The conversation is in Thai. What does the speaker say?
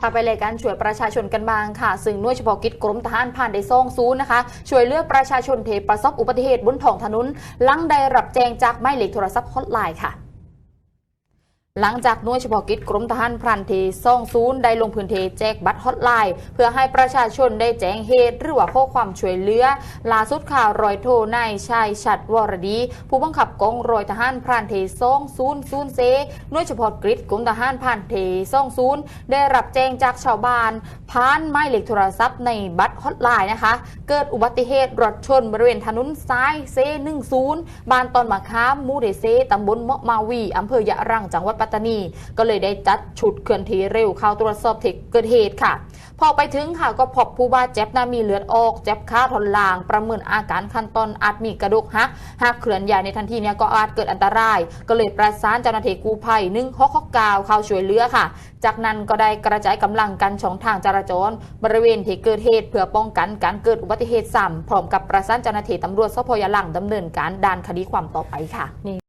พาไปเลยการช่วยประชาชนกันบ้างค่ะ ซึ่งหน่วยเฉพาะกิจกรมทหารผ่านได้ซ่องซูนนะคะ ช่วยเหลือกประชาชนเทประสบอุบัติเหตุบนท้องถนนหลังได้รับแจ้งจากไม้เหล็กโทรศัพท์ฮอตไลน์ค่ะ หลังจากหน่วยเฉพาะกิจกรมทหารพรานเทซ่องซูนย์ได้ลงพื้นที่แจกบัตรฮอตไลน์ เพื่อให้ประชาชนได้แจ้งเหตุ หรือว่าข้อความช่วยเหลือล่าสุดข่าวรอยโทนายชายชัดวรดี ผู้บังคับกองรอยทหารพรานเทซ่องซูนย์ซูนย์เซหน่วยเฉพาะกิจกรมทหารพรานเทซ่องซูนย์ได้รับแจ้งจากชาวบ้านผ่านหมายเลขโทรศัพท์ในบัตรฮอตไลน์นะคะ เกิดอุบัติเหตุรถชนบริเวณถนนซ้ายเซ10บ้านตอนมะขามมูเดเซตำบลเมาะมาวีอำเภอยะรังจังหวัดปัตตานี ก็เลยได้จัดฉุดเคลื่อนที่เร็วเข้าตรวจสอบที่เกิดเหตุค่ะ พอไปถึงค่ะก็พบผู้บาดเจ็บนะมีเลือดออก เจ็บขาทอนลาง ประเมินอาการขั้นต้นอาจมีกระดูกหักหากเคลื่อนย้ายในทันทีเนี่ยก็อาจเกิดอันตราย ก็เลยประสานเจ้าหน้าที่กู้ภัย1 6 6 9เข้าช่วยเหลือค่ะ จากนั้นก็ได้กระจายกำลังกันช่องทางจราจร บริเวณที่เกิดเหตุเพื่อป้องกันการเกิดอุบัติเหตุซ้ำพร้อมกับประสานเจ้าหน้าที่ตำรวจสพยะลังดำเนินการด้านคดีความต่อไปค่ะ